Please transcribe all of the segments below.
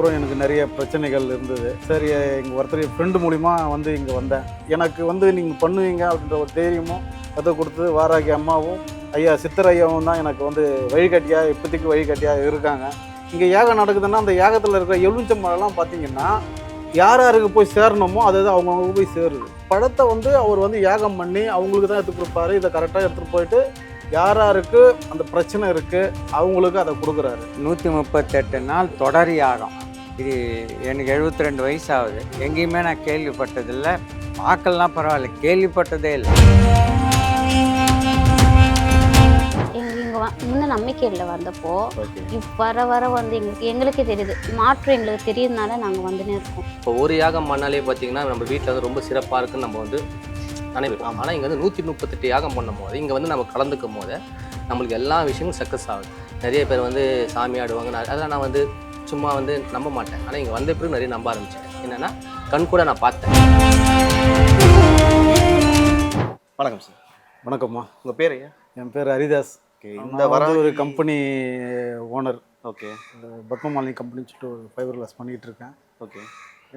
அப்புறம் எனக்கு நிறைய பிரச்சனைகள் இருந்தது. சரி எங்கள் ஒருத்தர் ஃப்ரெண்டு மூலிமா வந்து இங்கே வந்தேன். எனக்கு வந்து நீங்கள் பண்ணுவீங்க அப்படின்ற ஒரு தைரியமும் அதை கொடுத்து வாராகி அம்மாவும் ஐயா சித்தர் ஐயாவும் தான் எனக்கு வந்து வழிகாட்டியாக இப்போதைக்கு வழிகாட்டியாக இருக்காங்க. இங்கே யாகம் நடக்குதுன்னா அந்த யாகத்தில் இருக்கிற எலுமிச்சம்பழம்லாம் பார்த்தீங்கன்னா யார் யாருக்கு போய் சேரணுமோ அது அது அவங்கவுங்க போய் சேருது. பழத்தை வந்து அவர் வந்து யாகம் பண்ணி அவங்களுக்கு தான் எடுத்து கொடுப்பாரு. இதை கரெக்டாக எடுத்துகிட்டு போயிட்டு யார் யாருக்கு அந்த பிரச்சனை இருக்குது அவங்களுக்கு அதை கொடுக்குறாரு. நூற்றி முப்பத்தெட்டு நாள் தொடர் யாகம். இது எனக்கு 72 ரெண்டு வயசு ஆகுது எங்கேயுமே நான் கேள்விப்பட்டதில்லை. பார்க்கலாம் பரவாயில்ல கேள்விப்பட்டதே இல்லை. முன்ன நம்பிக்கை இல்லை வந்தப்போ. வர வர வந்து எங்களுக்கு எங்களுக்கே தெரியுது. மாற்றம் எங்களுக்கு தெரியுதுனால நாங்க வந்துனே இருக்கோம். இப்போ ஒரு யாகம் பண்ணாலே பார்த்தீங்கன்னா நம்ம வீட்டில் வந்து ரொம்ப சிறப்பாக இருக்குன்னு நம்ம வந்து நினைப்போம். ஆனால் இங்கே வந்து நூற்றி முப்பத்தெட்டு யாகம் பண்ணும் போது இங்கே வந்து நம்ம கலந்துக்கும் போது நம்மளுக்கு எல்லா விஷயமும் சக்ஸஸ் ஆகுது. நிறைய பேர் வந்து சாமி ஆடுவாங்க. அதெல்லாம் நான் வந்து சும்மா வந்து நம்ப மாட்டேன். ஆனால் இங்கே வந்த பிறகு நிறைய நம்ப ஆரம்பிச்சேன் என்னென்னா கண் கூட நான் பார்த்தேன். வணக்கம் சார் வணக்கம்மா. உங்கள் பேர் ஐயா? என் பேர் ஹரிதாஸ். ஓகே இந்த இந்த வர ஒரு கம்பெனி ஓனர் ஓகே பத்மமாலினி கம்பெனின்னு சொல்லிட்டு ஒரு ஃபைபர் கிளாஸ் பண்ணிக்கிட்டு இருக்கேன். ஓகே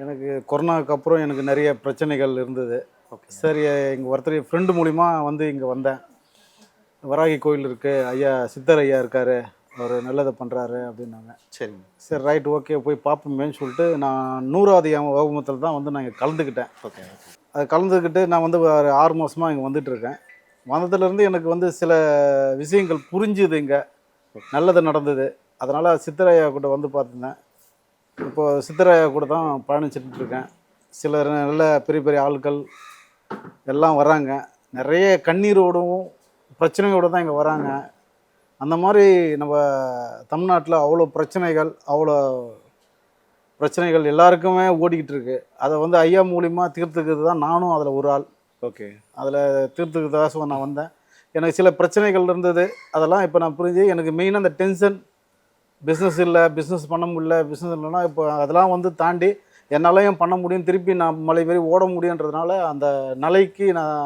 எனக்கு கொரோனாக்கு அப்புறம் எனக்கு நிறைய பிரச்சனைகள் இருந்தது. ஓகே சரி எங்கள் ஒருத்தர் ஃப்ரெண்டு மூலிமா வந்து இங்கே வந்தேன். வராகி கோயில் இருக்குது ஐயா சித்தர் ஐயா இருக்கார். அவர் நல்லதை பண்ணுறாரு அப்படின்னாங்க. சரிங்க. சரி ரைட் ஓகே போய் பார்ப்போமேன்னு சொல்லிட்டு நான் நூறாவது வகுமத்தில் தான் வந்து நான் இங்கே கலந்துக்கிட்டேன். ஓகே அது கலந்துக்கிட்டு நான் வந்து ஒரு ஆறு மாதமாக இங்கே வந்துட்டுருக்கேன் வந்ததுலேருந்து எனக்கு வந்து சில விஷயங்கள் புரிஞ்சுது இங்கே. நல்லது நடந்தது. அதனால் சித்தரையா கூட வந்து பார்த்துருந்தேன். இப்போ சித்தரையா கூட தான் பயணிச்சுட்டு இருக்கேன். சிலர் நல்ல பெரிய பெரிய ஆட்கள் எல்லாம் வராங்க. நிறைய கண்ணீரோடும் பிரச்சனையோடு தான் இங்கே வராங்க. அந்த மாதிரி நம்ம தமிழ்நாட்டில் அவ்வளோ பிரச்சனைகள் அவ்வளோ பிரச்சனைகள் எல்லாருக்குமே ஓடிக்கிட்டு இருக்கு. அதை வந்து ஐயா மூலிமா தீர்த்துக்கிறது தான் நானும் அதில் ஒரு ஆள். ஓகே. அதில் தீர்த்துக்கிறதாக நான் வந்தேன். எனக்கு சில பிரச்சனைகள் இருந்தது. அதெல்லாம் இப்போ நான் புரிஞ்சு எனக்கு மெயினாக அந்த டென்ஷன் பிஸ்னஸ் இல்லை பிஸ்னஸ் பண்ண முடியல பிஸ்னஸ் இல்லைன்னா இப்போ அதெல்லாம் வந்து தாண்டி என்னாலையும் பண்ண முடியும். திருப்பி நான் மலை மாரி ஓட முடியுன்றதுனால அந்த நிலைக்கு நான்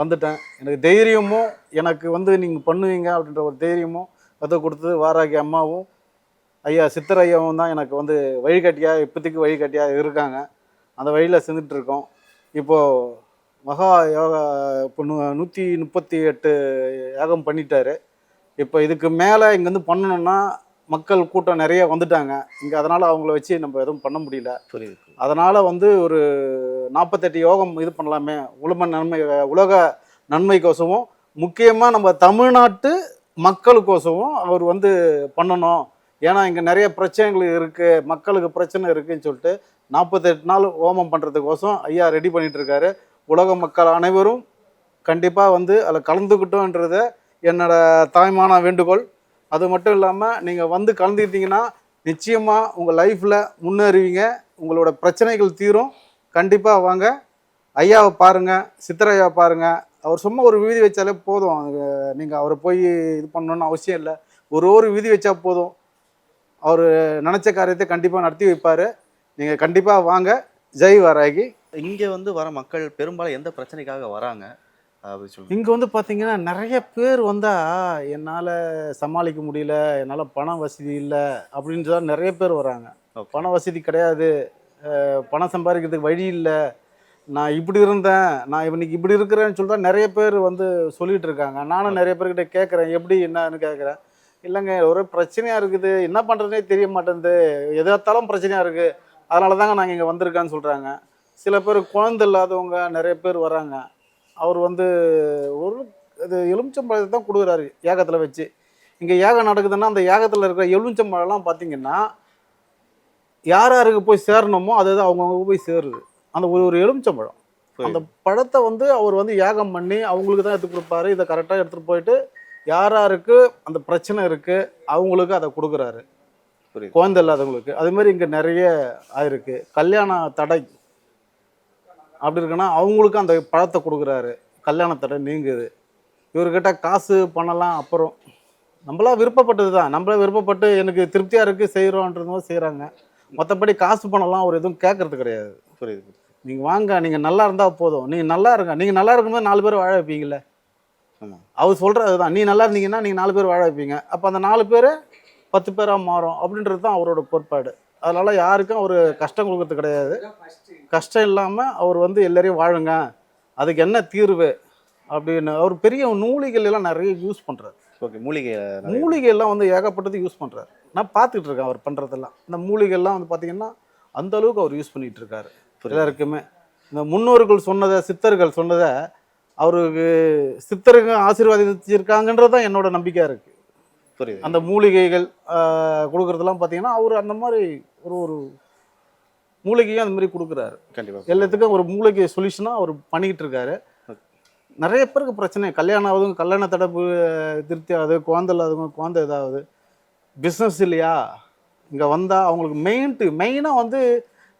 வந்துட்டேன். எனக்கு தைரியமும் எனக்கு வந்து நீங்கள் பண்ணுவீங்க அப்படின்ற ஒரு தைரியமும் அதை கொடுத்தது வாராகி அம்மாவும் ஐயா சித்தர் ஐயாவும் தான் எனக்கு வந்து வழிகாட்டியாக இப்போதைக்கு வழிகாட்டியாக இருக்காங்க. அந்த வழியில் செஞ்சுட்டு இருக்கோம். இப்போது மகா யோகா இப்போ நூ நூற்றி முப்பத்தி எட்டு யாகம் பண்ணிட்டாரு. இப்போ இதுக்கு மேலே இங்கேருந்து பண்ணணும்னா மக்கள் கூட்டம் நிறைய வந்துட்டாங்க. இங்கே அதனால் அவங்கள வச்சு நம்ம எதுவும் பண்ண முடியல. அதனால் வந்து ஒரு நாற்பத்தெட்டு யோகம் இது பண்ணலாமே. உலக நன்மை உலக நன்மைக்கோசமும் முக்கியமாக நம்ம தமிழ்நாட்டு மக்களுக்கோசமும் அவர் வந்து பண்ணணும். ஏன்னா இங்கே நிறைய பிரச்சனைகள் இருக்குது மக்களுக்கு பிரச்சனை இருக்குதுன்னு சொல்லிட்டு நாற்பத்தெட்டு நாள் ஹோமம் பண்ணுறதுக்கோசம் ஐயா ரெடி பண்ணிகிட்ருக்காரு உலக மக்கள் அனைவரும் கண்டிப்பாக வந்து அதில் கலந்துக்கிட்டோன்றத என்னோட தாய்மான வேண்டுகோள். அது மட்டும் இல்லாமல் நீங்கள் வந்து கலந்துக்கிட்டீங்கன்னா நிச்சயமாக உங்கள் லைஃப்பில் முன்னேறுவீங்க. உங்களோட பிரச்சனைகள் தீரும். கண்டிப்பாக வாங்க. ஐயாவை பாருங்கள் சித்தரையாவை பாருங்கள் அவர் சும்மா ஒரு விதி வச்சாலே போதும். நீங்கள் அவரை போய் இது பண்ணணும்னு அவசியம் இல்லை. ஒரு ஒரு விதி வச்சா போதும். அவர் நினச்ச காரியத்தை கண்டிப்பாக நடத்தி வைப்பார். நீங்கள் கண்டிப்பாக வாங்க. ஜெய் வாராகி. இங்கே வந்து வர மக்கள் பெரும்பாலும் எந்த பிரச்சனைக்காக வராங்க? அப்படி சொல்லுங்க. இங்கே வந்து பார்த்தீங்கன்னா நிறைய பேர் வந்தால் என்னால் சமாளிக்க முடியல. என்னால் பண வசதி இல்லை. அப்படின்னு தான் நிறைய பேர் வராங்க. பண வசதி கிடையாது. பணம் சம்பாதிக்கிறதுக்கு வழி இல்லை. நான் இப்படி இருந்தேன் நான் இன்னைக்கு இப்படி இருக்கிறேன்னு சொல்லிட்டு நிறைய பேர் வந்து சொல்லிட்டு இருக்காங்க. நானும் நிறைய பேர்கிட்ட கேட்குறேன் எப்படி என்னன்னு கேட்குறேன் இல்லைங்க ஒரே பிரச்சனையாக இருக்குது. என்ன பண்ணுறதுனே தெரிய மாட்டேங்குது. எதாத்தாலும் பிரச்சனையாக இருக்குது அதனால தாங்க நாங்கள் இங்கே வந்திருக்கான்னு சொல்கிறாங்க சில பேர் குழந்தை இல்லாதவங்க நிறைய பேர் வராங்க. அவர் வந்து ஒரு இது எலுமிச்சம்பழத்தை தான் கொடுக்குறாரு ஏகத்தில் வச்சு. இங்கே ஏகம் நடக்குதுன்னா அந்த ஏகத்தில் இருக்கிற எலுமிச்சம்பழம்லாம் பார்த்தீங்கன்னா யார் யாருக்கு போய் சேரணுமோ அது அது அவங்கவுங்க போய் சேருது. அந்த ஒரு ஒரு எலுமிச்சம்பழம். அந்த பழத்தை வந்து அவர் வந்து யாகம் பண்ணி அவங்களுக்கு தான் எடுத்து கொடுப்பாரு. இதை கரெக்டாக எடுத்துகிட்டு போயிட்டு யார் யாருக்கு அந்த பிரச்சனை இருக்குது அவங்களுக்கு அதை கொடுக்குறாரு. குழந்தை இல்லாதவங்களுக்கு. அது மாதிரி இங்கே நிறைய ஆயிருக்கு. கல்யாண தடை அப்படி இருக்குன்னா அவங்களுக்கு அந்த பழத்தை கொடுக்குறாரு. கல்யாண தடை நீங்குது. இவர்கிட்ட காசு பணம்லாம் அப்புறம் நம்மளா விருப்பப்பட்டது தான் நம்மளா விருப்பப்பட்டு எனக்கு திருப்தியாக இருக்குது செய்கிறோன்றதும் செய்கிறாங்க மற்றபடி காசு பணம்லாம் அவர் எதுவும் கேட்கறது கிடையாது. புரியுது. நீங்கள் வாங்க நீங்கள் நல்லா இருந்தால் போதும். நீங்கள் நல்லா இருங்க. நீங்கள் நல்லா இருக்கும்போது நாலு பேர் வாழ வைப்பீங்கல்ல? ஆமாம் அவர் சொல்கிறது தான் நீ நல்லா இருந்தீங்கன்னா நீங்கள் நாலு பேர் வாழ வைப்பீங்க. அப்போ அந்த நாலு பேர் பத்து பேராக மாறும். அப்படின்றது தான் அவரோட கோட்பாடு. அதனால் யாருக்கும் அவர் கஷ்டம் கொடுக்கறது கிடையாது. கஷ்டம் இல்லாமல் அவர் வந்து எல்லாரையும் வாழுங்க. அதுக்கு என்ன தீர்வு? அப்படின்னு அவர் பெரிய நூலிகள் எல்லாம் நிறைய யூஸ் பண்ணுறாரு ஓகே மூலிகை மூலிகை எல்லாம் வந்து ஏகப்பட்டது யூஸ் பண்ணுறாரு நான் பார்த்துட்டு இருக்கேன் அவர் பண்ணுறதெல்லாம் இந்த மூலிகைலாம் வந்து பார்த்தீங்கன்னா அந்த அளவுக்கு அவர் யூஸ் பண்ணிட்டு இருக்காரு. எல்லாருக்குமே. இந்த முன்னோர்கள் சொன்னதை சித்தர்கள் சொன்னதை அவருக்கு சித்தர்கள் ஆசீர்வாதிச்சிருக்காங்கன்றது தான் என்னோட நம்பிக்கையாக இருக்குது புரியுது. அந்த மூலிகைகள் கொடுக்கறதெல்லாம் பார்த்தீங்கன்னா அவர் அந்த மாதிரி ஒரு ஒரு மூலிகையும் அந்த மாதிரி கொடுக்குறாரு. கண்டிப்பா. எல்லாத்துக்கும் ஒரு மூலிகை சொல்யூஷனாக அவர் பண்ணிக்கிட்டு இருக்காரு. நிறைய பேருக்கு பிரச்சனை. கல்யாணம் ஆகுது கல்யாண தடப்பு திருப்தி ஆகுது குழந்தை இல்லாதவங்க குழந்தை இதாகுது. பிஸ்னஸ் இல்லையா? இங்கே வந்தால் அவங்களுக்கு மெயின்ட்டு மெயினாக வந்து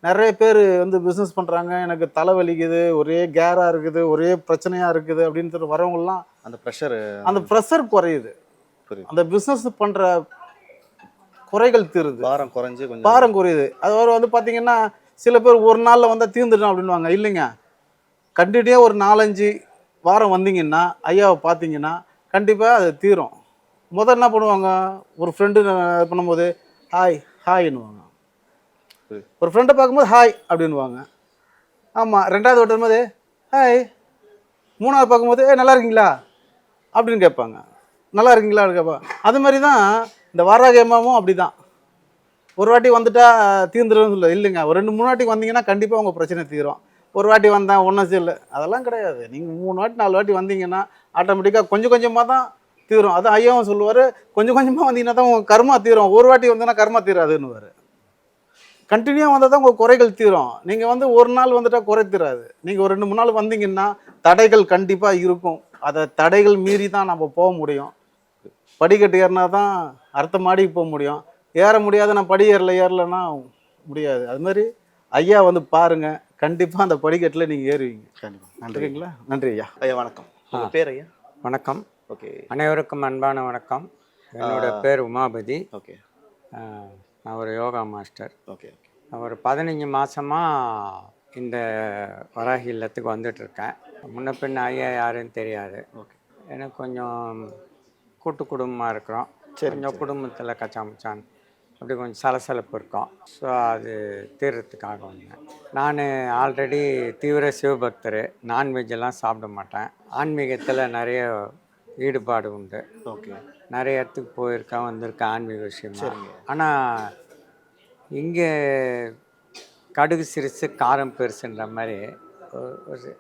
நிறைய பேர் வந்து பிஸ்னஸ் பண்ணுறாங்க எனக்கு தலை வலிக்குது ஒரே கேராக இருக்குது ஒரே பிரச்சனையாக இருக்குது அப்படின்னு சொல்லி வரவங்கலாம் அந்த ப்ரெஷர் அந்த ப்ரெஷர் குறையுது. அந்த பிஸ்னஸ் பண்ணுற குறைகள் தீருது. பாரம் குறைஞ்சு கொஞ்சம் பாரம் குறையுது. அது வந்து பார்த்தீங்கன்னா சில பேர் ஒரு நாளில் வந்தால் தீர்ந்துடும் அப்படின்வாங்க இல்லைங்க. கண்டிப்பாக ஒரு நாலஞ்சு வாரம் வந்தீங்கன்னா ஐயாவை பார்த்தீங்கன்னா கண்டிப்பாக அது தீரும். முதல்ல என்ன பண்ணுவாங்க? ஒரு ஃப்ரெண்டு பண்ணும்போது ஹாய் ஹாய்ன்னுவாங்க. ஒரு ஃப்ரெண்டை பார்க்கும்போது ஹாய் அப்படின்வாங்க ஆமாம் ரெண்டாவது ஓட்டும்போது ஹாய் மூணாவது பார்க்கும்போது ஏ நல்லா இருக்கீங்களா? அப்படின்னு கேட்பாங்க. நல்லா இருக்கீங்களா? கேட்பாங்க. அது மாதிரி தான் இந்த வாராகியமாவும் அப்படி தான் ஒரு வாட்டி வந்துட்டா தீர்ந்துடும் இல்லை இல்லைங்க ஒரு ரெண்டு மூணு வாட்டி வந்தீங்கன்னா கண்டிப்பாக உங்கள் பிரச்சனை தீரும். ஒரு வாட்டி வந்தேன் ஒன்றும் இல்லை அதெல்லாம் கிடையாது. நீங்கள் மூணு வாட்டி நாலு வாட்டி வந்தீங்கன்னா ஆட்டோமேட்டிக்காக கொஞ்சம் கொஞ்சமாக தான் தீரும். அது ஐயாவும் சொல்லுவார் கொஞ்சம் கொஞ்சமாக வந்தீங்கன்னா தான் உங்கள் கர்மா தீரும். ஒரு வாட்டி வந்தீங்கன்னா கர்மா தீராதுன்னுவார். கண்டினியூ வந்தால் தான் உங்கள் குறைகள் தீரும். நீங்கள் வந்து ஒரு நாள் வந்துட்டால் குறை தீராது. நீங்கள் ஒரு ரெண்டு மூணு நாள் வந்தீங்கன்னா தடைகள் கண்டிப்பாக இருக்கும். அதை தடைகள் மீறி தான் நம்ம போக முடியும். படிக்கட்டு ஏறினா தான் அடுத்த மாடிக்கு போக முடியும். ஏற முடியாது நான் படி ஏறல ஏறலைன்னா முடியாது. அது மாதிரி ஐயா வந்து பாருங்க கண்டிப்பாக அந்த படிக்கட்டில் நீங்கள் ஏறுவீங்க. கண்டிப்பா. நன்றி. சரிங்களா நன்றி ஐயா. ஐயா வணக்கம். பேர் ஐயா? வணக்கம். ஓகே அனைவருக்கும் அன்பான வணக்கம். என்னோட பேர் உமாபதி. ஓகே நான் ஒரு யோகா மாஸ்டர். ஓகே நான் ஒரு பதினஞ்சு மாதமாக இந்த வராகி இல்லத்துக்கு வந்துட்டுருக்கேன். முன்ன பின்ன ஐயா யாருன்னு தெரியாது. ஓகே எனக்கு கொஞ்சம் கூட்டு குடும்பமாக இருக்கிறோம். கொஞ்சம் குடும்பத்தில் கச்சாமச்சான். அப்படி கொஞ்சம் சலசலப்பு இருக்கும். ஸோ அது தீர்றதுக்காக வந்தேன். நான் ஆல்ரெடி தீவிர சிவபக்தர். நான்வெஜ் எல்லாம் சாப்பிட மாட்டேன். ஆன்மீகத்தில் நிறைய ஈடுபாடு உண்டு. ஓகே. நிறைய இடத்துக்கு போயிருக்கேன் வந்திருக்கேன் ஆன்மீக விஷயமா. ஆனால் இங்கே கடுகு சிறுசு காரம் பெருசுன்ற மாதிரி ஒரு-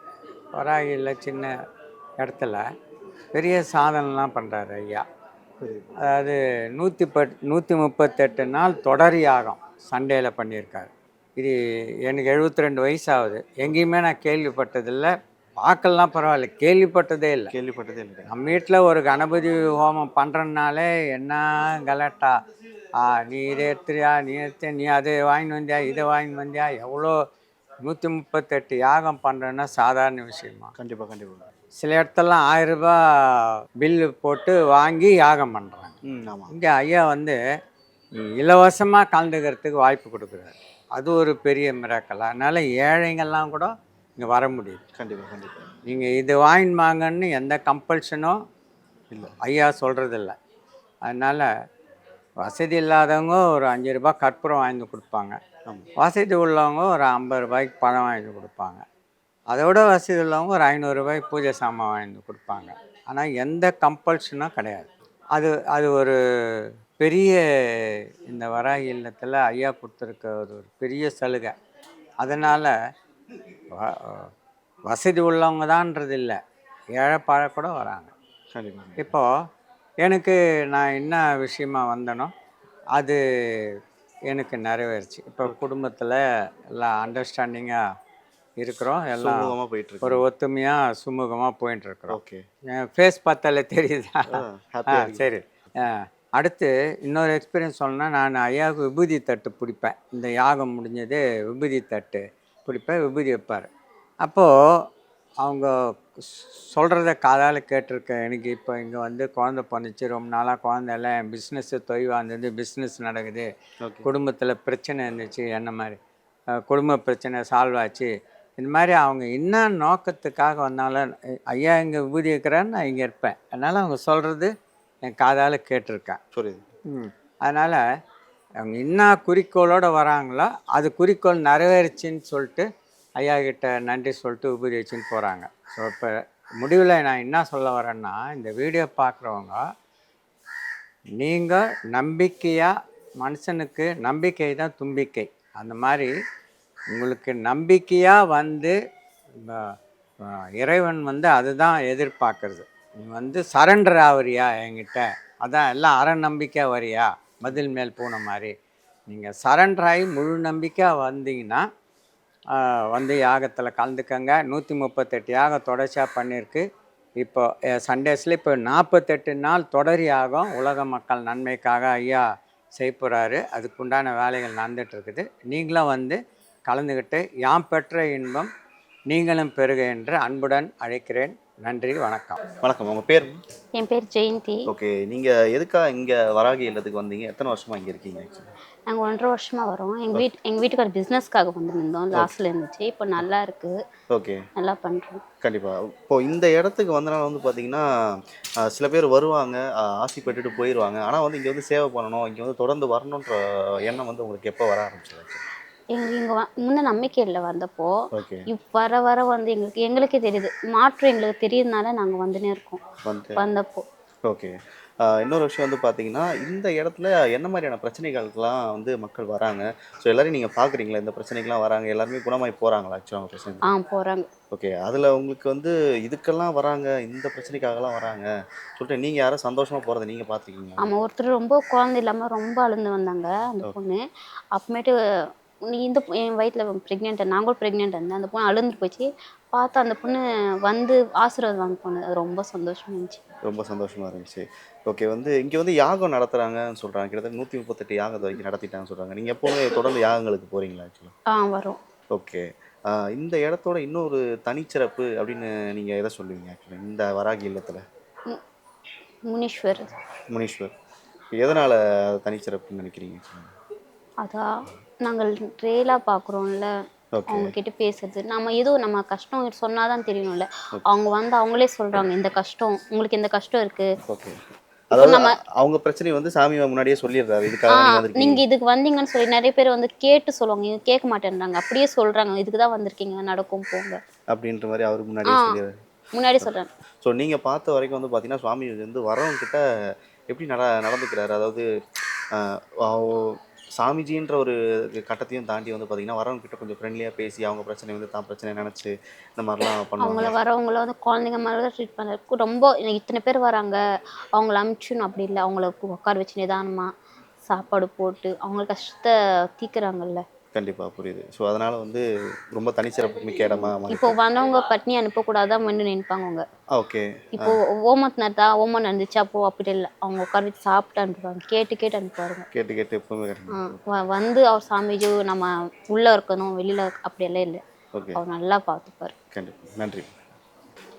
வராகியில் சின்ன இடத்துல பெரிய சாதனைலாம் பண்ணுறாரு ஐயா. அதாவது நூற்றி பட் நூற்றி முப்பத்தெட்டு நாள் தொடர் யாகம் சண்டேல பண்ணியிருக்காரு. இது எனக்கு 72 ரெண்டு வயசு ஆகுது. எங்கேயுமே நான் கேள்விப்பட்டதில்லை. பார்க்கலாம் பரவாயில்ல. கேள்விப்பட்டதே இல்லை. கேள்விப்பட்டதே இல்லை. நம்ம வீட்டில் ஒரு கணபதி ஹோமம் பண்ணுறனாலே என்ன கலாட்டா? ஆ நீ இதை எடுத்துறியா நீ எடுத்து நீ அதை வாங்கிட்டு வந்தியா இதை வாங்கிட்டு வந்தியா? எவ்வளோ நூற்றி முப்பத்தெட்டு யாகம் பண்ணுறேன்னா சாதாரண விஷயமா? கண்டிப்பா கண்டிப்பா. சில இடத்துலலாம் ஆயிரம் ரூபாய் பில்லு போட்டு வாங்கி யாகம் பண்ணுறாங்க ம் ஆமா. இங்கே ஐயா வந்து இலவசமாக கலந்துக்கிறதுக்கு வாய்ப்பு கொடுக்குறாரு. அது ஒரு பெரிய மிராக்கல் அதனால் ஏழைங்கள்லாம் கூட இங்கே வர முடியுது. கண்டிப்பா கண்டிப்பா. நீங்கள் இது வாங்கிட்டு வாங்கன்னு எந்த கம்பல்ஷனும் இல்லை. ஐயா சொல்கிறதில்ல அதனால் வசதி இல்லாதவங்க ஒரு அஞ்சு ரூபாய் கற்பூரம் வாங்கி கொடுப்பாங்க. வசதி உள்ளவங்க ஒரு ஐம்பது ரூபாய்க்கு பழம் வாங்கி கொடுப்பாங்க. அதோட வசதி உள்ளவங்க ஒரு ஐநூறுரூபாய்க்கு பூஜை சாமான் வாங்கி கொடுப்பாங்க. ஆனால் எந்த கம்பல்ஷனும் கிடையாது. அது அது ஒரு பெரிய இந்த வராகி இல்லத்தில் ஐயா கொடுத்துருக்க ஒரு ஒரு பெரிய சலுகை. அதனால் வசதி உள்ளவங்க தான்றது இல்லை ஏழைப்பாழ கூட வராங்க. இப்போது எனக்கு நான் என்ன விஷயமா வந்தனோ அது எனக்கு நிறைவேறுச்சு. இப்போ குடும்பத்தில் எல்லாம் அண்டர்ஸ்டாண்டிங்காக இருக்கிறோம். எல்லாம் போயிட்டு ஒரு ஒத்துமையாக சுமூகமாக போயிட்டு இருக்கிறோம் ஓகே ஃபேஸ் பார்த்தாலே தெரியுதா? ஆ சரி. ஆ, அடுத்து இன்னொரு எக்ஸ்பீரியன்ஸ் சொல்லணும்னா நான் ஐயாவுக்கு விபூதி தட்டு பிடிப்பேன். இந்த யாகம் முடிஞ்சது விபூதி தட்டு. பிடிப்பேன் விபூதி வைப்பார் அப்போது அவங்க சொல்கிறத காதால் கேட்டிருக்கேன் எனக்கு இப்போ இங்கே வந்து குழந்த பண்ணுச்சு ரொம்ப நாளாக குழந்த இல்லை என் பிஸ்னஸ்ஸு தொய்வாக இருந்தது பிஸ்னஸ் நடக்குது குடும்பத்தில் பிரச்சனை இருந்துச்சு என்ன மாதிரி குடும்ப பிரச்சனை சால்வ் ஆச்சு. இந்த மாதிரி அவங்க என்ன நோக்கத்துக்காக வந்தாலும் ஐயா இங்கே விபூதி வைக்கிறான்னு நான் இங்கே இருப்பேன். அதனால் அவங்க சொல்கிறது என் காதால் கேட்டிருக்கேன். புரியுது. ம். அதனால் அவங்க என்ன குறிக்கோளோடு வராங்களோ அது குறிக்கோள் நிறைவேறுச்சின்னு சொல்லிட்டு ஐயா கிட்ட நன்றி சொல்லிட்டு உபரி வச்சுன்னு போகிறாங்க ஸோ இப்போ முடிவில் நான் என்ன சொல்ல வரேன்னா இந்த வீடியோ பார்க்குறவங்க நீங்கள் நம்பிக்கையாக மனுஷனுக்கு நம்பிக்கை தான் தும்பிக்கை. அந்த மாதிரி உங்களுக்கு நம்பிக்கையாக வந்து இறைவன் வந்து அதுதான் எதிர்பார்க்கறது. நீ வந்து சரண்டர் ஆவறியா என்கிட்ட? அதான் எல்லாம் அற நம்பிக்கையாக வரியா? மதில் மேல் பூனை மாதிரி. நீங்கள் சரண்டராகி முழு நம்பிக்கையாக வந்தீங்கன்னா வந்து யாகத்தில் கலந்துக்கங்க. நூற்றி முப்பத்தெட்டு யாகம் தொடர்ச்சியாக பண்ணியிருக்கு இப்போ சண்டேஸில் இப்போ நாற்பத்தெட்டு நாள் தொடர் யாகம் உலக மக்கள் நன்மைக்காக ஐயா செய்ய அதுக்குண்டான வேலைகள் நடந்துகிட்ருக்குது இருக்குது. நீங்களும் வந்து கலந்துக்கிட்டு யாம் பெற்ற இன்பம் நீங்களும் பெறுக என்று அன்புடன் அழைக்கிறேன். நன்றி வணக்கம். வணக்கம். உங்க பேர்? என் பேர் ஜெயந்தி. ஓகே. நீங்க எதுக்காக இங்க வராகி இல்லத்துக்கு வந்தீங்க? எத்தனை வருஷமா இங்க இருக்கீங்க? நாங்கள் ஒன்றரை வருஷமாக வரோம். எங்கள் வீட் எங்கள் வீட்டுக்கார பிஸ்னஸ்க்காக வந்துருந்தோம் லாஸ்ட்ல இருந்துச்சு. இப்போ நல்லா இருக்கு. ஓகே. நல்லா பண்ணுறோம் கண்டிப்பா. இப்போ இந்த இடத்துக்கு வந்தனால வந்து பாத்தீங்கன்னா அஹ், சில பேர் வருவாங்க. ஆசைப்பட்டுட்டு போயிடுவாங்க ஆனா வந்து இங்க வந்து சேவை பண்ணணும் இங்க வந்து தொடர்ந்து வரணுன்ற எண்ணம் வந்து உங்களுக்கு எப்போ வர ஆரம்பிச்சது? எங்களுக்கு இங்கே வ முன்ன நம்பிக்கை இல்லை வந்தப்போ ஓகே. வர வர வந்து எங்களுக்கு எங்களுக்கே தெரியுது. மாற்றம் எங்களுக்கு தெரியுதுனால நாங்கள் வந்துனே இருக்கோம். வந்து வந்தப்போ. ஓகே. இன்னொரு விஷயம் வந்து பார்த்தீங்கன்னா இந்த இடத்துல என்ன மாதிரியான பிரச்சனைகளுக்கெல்லாம் வந்து மக்கள் வராங்க? ஸோ எல்லாரையும் நீங்கள் பார்க்குறீங்களா இந்த பிரச்சனைக்கெல்லாம் வராங்க. எல்லாருமே குணமாய் போகிறாங்களா ஆக்சுவலாக அவங்க பிரச்சனை ஆ போகிறாங்க ஓகே. அதில் உங்களுக்கு வந்து இதுக்கெல்லாம் வராங்க இந்த பிரச்சனைக்காகலாம் வராங்க. சொல்லிட்டு நீங்கள் யாரும் சந்தோஷமாக போகிறத நீங்கள் பார்த்துருக்கீங்க ஆமாம் ஒருத்தர் ரொம்ப குழந்தை இல்லாமல் ரொம்ப அழுந்து வந்தாங்க அந்த பொண்ணு. அப்புறமேட்டு நீ இந்த என் வயிற்றில் ப்ரெக்னென்ட் நாங்களும் ப்ரெக்னென்ட் இருந்தேன். அந்த பொண்ணு அழுந்து போச்சு. பார்த்தா அந்த பொண்ணு வந்து ஆசீர்வாதம் வாங்க போனது. அது ரொம்ப சந்தோஷமா இருந்துச்சு. ரொம்ப சந்தோஷமாக இருந்துச்சு. ஓகே வந்து இங்கே வந்து யாகம் நடத்துகிறாங்கன்னு சொல்கிறாங்க கிட்டத்தட்ட நூற்றி முப்பத்தெட்டு யாகம் வரைக்கும் நடத்திட்டாங்கன்னு சொல்கிறாங்க நீங்கள் எப்போவுமே தொடர்ந்து யாகங்களுக்கு போகிறீங்களா ஆக்சுவலாக ஆ? வரும். ஓகே. இந்த இடத்தோட இன்னொரு தனிச்சிறப்பு அப்படின்னு நீங்கள் எதை சொல்லுவீங்க ஆக்சுவலாக இந்த வராகி இல்லத்தில்? முனீஸ்வர். முனீஸ்வர். எதனால் தனிச்சிறப்புன்னு நினைக்கிறீங்க அதான் நாங்கள் ரியலாக பார்க்குறோம்ல அவங்க கிட்ட பேசுறது. நம்ம ஏதோ நம்ம கஷ்டம் சொன்னாதான் தெரியணும்ல. அவங்க வந்து அவங்களே சொல்றாங்க இந்த கஷ்டம் உங்களுக்கு இந்த கஷ்டம் இருக்கு. அதாவது நம்ம- அவங்க பிரச்சனையை வந்து சாமி முன்னாடியே சொல்லிடுறாரு. இதுக்காக நீங்க நீங்க இதுக்கு வந்தீங்கன்னு சொல்லி நிறைய பேர் வந்து கேட்டு சொல்லுவாங்க. இவங்க கேட்க மாட்டேன்றாங்க. அப்படியே சொல்றாங்க. இதுக்கு தான் வந்திருக்கீங்க. நடக்கும் போங்க. அப்படின்ற மாதிரி அவர் முன்னாடியே. சொல்லிடுறாரு. முன்னாடி சொல்றாங்க ஸோ நீங்கள் பார்த்த வரைக்கும் வந்து பார்த்தீங்கன்னா சுவாமி வந்து வரவங்க கிட்ட எப்படி நட நடந்துக்கிறாரு? அதாவது சாமிஜின்ற ஒரு கட்டத்தையும் தாண்டி வந்து பார்த்தீங்கன்னா வரவங்க கிட்ட கொஞ்சம் ஃப்ரெண்ட்லியாக பேசி அவங்க பிரச்சனை வந்து தான் பிரச்சனை நினச்சி இந்த மாதிரிலாம் அவங்கள வரவங்கள வந்து குழந்தைங்க மாதிரி தான் ட்ரீட் பண்ணுறது ரொம்ப இத்தனை பேர் வராங்க. அவங்கள அமுச்சுன்னு அப்படி இல்லை. அவங்கள உட்கார வச்சு நிதானமாக சாப்பாடு போட்டு அவங்க கஷ்டத்தை தீக்குறாங்கல்ல. கண்டிப்பாக புரியுது. ஸோ அதனால் வந்து ரொம்ப தனிச்சிறப்பு மிக்க இடமா இப்போ வந்தவங்க பட்னி அனுப்பக்கூடாதான் வந்து நினைப்பாங்க அவங்க. ஓகே. இப்போ ஓமத் நடத்தா ஓமம் நடந்துச்சு அப்போ அப்படி இல்லை. அவங்க உட்கார வச்சு சாப்பிட்டு அனுப்புவாங்க. கேட்டு கேட்டு அனுப்புவாங்க கேட்டு கேட்டு எப்பவுமே வந்து அவர் சாமிஜி நம்ம உள்ள இருக்கணும் வெளியில அப்படியெல்லாம் இல்லை. அவர் நல்லா பார்த்துப்பாரு கண்டிப்பாக நன்றி.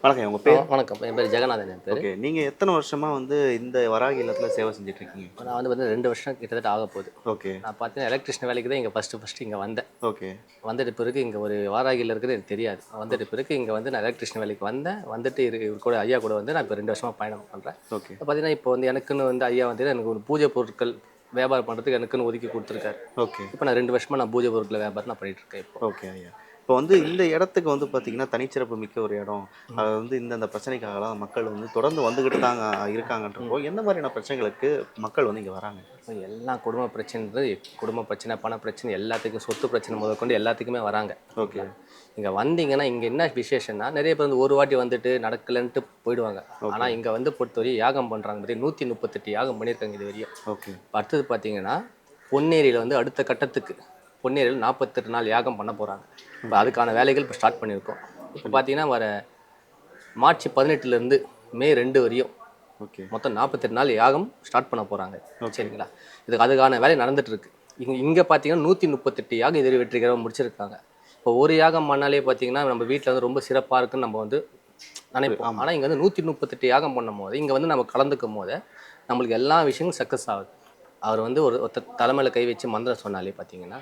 வணக்கம் உங்கள் பேர்? வணக்கம். என் பேர் ஜெகநாதன் என் பேர். ஓகே நீங்கள் எத்தனை வருஷமா வந்து இந்த வராகி இல்லத்தில் சேவை செஞ்சுட்டு இருக்கீங்க நான் வந்து வந்து ரெண்டு வருஷம் கிட்டத்தட்ட ஆக போகுது. ஓகே. நான் பார்த்தீங்கன்னா எலக்ட்ரிஷன் வேலைக்கு தான் இங்கே ஃபஸ்ட்டு ஃபஸ்ட்டு இங்கே வந்தேன். ஓகே. வந்துட்டு பிறகு இங்கே ஒரு வாராகியில் இருக்கிறது எனக்கு தெரியாது. வந்துட்டு பிறகு இங்கே வந்து நான் எலக்ட்ரிஷன் வேலைக்கு வந்தேன். வந்துட்டு இரு இவர் கூட ஐயா கூட வந்து நான் இப்போ ரெண்டு வருஷமாக பயணம் பண்ணுறேன் ஓகே. பார்த்தீங்கன்னா இப்போ வந்து எனக்குன்னு வந்து ஐயா வந்து எனக்கு ஒரு பூஜை பொருட்கள் வியாபாரம் பண்ணுறதுக்கு எனக்குன்னு ஒதுக்கி கொடுத்துருக்காரு. ஓகே. இப்போ நான் ரெண்டு வருஷமாக நான் பூஜை பொருட்கள் வியாபாரம் நான் பண்ணிட்டு இருக்கேன் இப்போ. ஓகே ஐயா. இப்போ வந்து இந்த இடத்துக்கு வந்து பார்த்தீங்கன்னா தனிச்சிறப்பு மிக்க ஒரு இடம். அது வந்து இந்தந்த பிரச்சனைக்காகலாம் மக்கள் வந்து தொடர்ந்து வந்துக்கிட்டு தாங்க இருக்காங்கன்றப்போ எந்த மாதிரியான பிரச்சனைகளுக்கு மக்கள் வந்து இங்கே வராங்க? இப்போ எல்லா குடும்ப பிரச்சனைன்றது குடும்ப பிரச்சனை பண பிரச்சனை எல்லாத்துக்கும் சொத்து பிரச்சனை முதற்கொண்டு எல்லாத்துக்குமே வராங்க. ஓகே. இங்கே வந்தீங்கன்னா இங்கே என்ன விசேஷம்னா நிறைய பேர் வந்து ஒரு வாட்டி வந்துட்டு நடக்கலைன்ட்டு போயிடுவாங்க. ஆனால் இங்கே வந்து பொறுத்தவரை யாகம் பண்ணுறாங்க பற்றி நூற்றி முப்பத்தெட்டு யாகம் பண்ணியிருக்காங்க இது வரையும். ஓகே. அடுத்தது பார்த்தீங்கன்னா பொன்னேரியில் வந்து அடுத்த கட்டத்துக்கு பொன்னேரியில் நாற்பத்தெட்டு நாள் யாகம் பண்ண போகிறாங்க இப்போ அதுக்கான வேலைகள் இப்போ ஸ்டார்ட் பண்ணியிருக்கோம். இப்போ பார்த்தீங்கன்னா வர மார்ச் பதினெட்டுலேருந்து மே ரெண்டு வரையும் ஓகே. மொத்தம் நாற்பத்தெட்டு நாள் யாகம் ஸ்டார்ட் பண்ண போகிறாங்க சரிங்களா? இதுக்கு அதுக்கான வேலை நடந்துட்டு இருக்கு இங்கே இங்கே பார்த்தீங்கன்னா நூற்றி முப்பத்தெட்டு யாகம் இது வெற்றிகரமாக முடிச்சிருக்காங்க. இப்போ ஒரு யாகம் பண்ணாலே பார்த்தீங்கன்னா நம்ம வீட்டில் வந்து ரொம்ப சிறப்பாக இருக்குன்னு நம்ம வந்து நினைப்போம். ஆனால் இங்கே வந்து நூற்றி முப்பத்தெட்டு யாகம் பண்ணும் போது இங்கே வந்து நம்ம கலந்துக்கும் போது நம்மளுக்கு எல்லா விஷயங்களும் சக்ஸஸ் ஆகுது. அவர் வந்து ஒரு ஒருத்தர் தலைமையில கை வச்சு மந்திரம் சொன்னாலே பார்த்தீங்கன்னா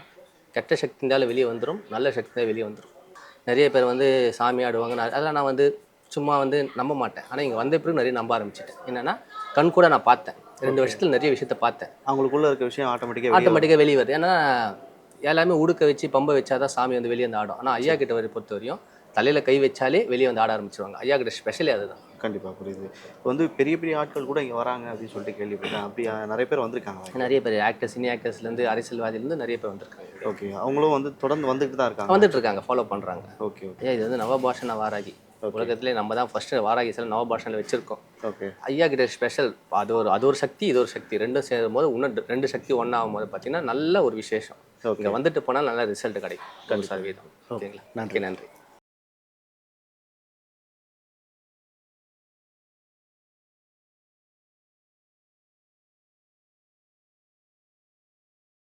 கெட்ட சக்தி இருந்தாலும் வெளியே வந்துடும் நல்ல சக்தி இருந்தாலும் வெளியே வந்துடும் நிறைய பேர் வந்து சாமி ஆடுவாங்க. நான் அதெல்லாம் நான் வந்து சும்மா வந்து நம்ப மாட்டேன். ஆனால் இங்கே வந்த பிறகு நிறைய நம்ப ஆரம்பிச்சிட்டேன். என்னென்னா கண் கூட நான் பார்த்தேன். ரெண்டு வருஷத்துல நிறைய விஷயத்த பார்த்தேன். அவங்களுக்குள்ள இருக்க விஷயம் ஆட்டோமேட்டிக்காக ஆட்டோமேட்டிக்காக வெளியே வருது. ஏன்னா எல்லாமே உடுக்க வச்சு பம்பை வச்சாதான் சாமி வந்து வெளியே வந்து ஆடும். ஆனால் ஐயா கிட்ட வரை பொறுத்த வரையும் தலையில கை வச்சாலே வெளியே வந்து ஆட ஆரம்பிச்சிருவாங்க. ஐயா கிட்ட ஸ்பெஷலே அதுதான். கண்டிப்பாக புரியுது. இப்போ வந்து பெரிய பெரிய ஆட்கள் கூட இங்கே வராங்க அப்படின்னு சொல்லிட்டு கேள்விப்பட்டேன். அப்படி நிறைய பேர் வந்திருக்காங்க நிறைய பேர் ஆக்டர்ஸ் சினி ஆக்டர்ஸ்லேருந்து அரசியல்வாதிலேருந்து நிறைய பேர் வந்திருக்காங்க. ஓகே அவங்களும் வந்து தொடர்ந்து வந்துட்டு தான் இருக்காங்க. வந்துட்டு இருக்காங்க ஃபாலோ பண்றாங்க. ஓகே ஓகே இது வந்து நவபாஷண வாராகி. உலகத்திலே நம்ம தான் ஃபர்ஸ்ட் வாராகி சில நவபாஷனில் வச்சிருக்கோம். ஓகே ஐயா கிட்ட ஸ்பெஷல் அது ஒரு அது ஒரு சக்தி இது ஒரு சக்தி. ரெண்டும் சேரும் போது இன்னும் ரெண்டு சக்தி ஒன்றாகும் போது பார்த்தீங்கன்னா நல்ல ஒரு விசேஷம். இங்கே வந்துட்டு போனால் நல்ல ரிசல்ட் கிடைக்கும். சதவீதம். ஓகேங்களா? நன்றி. நன்றி.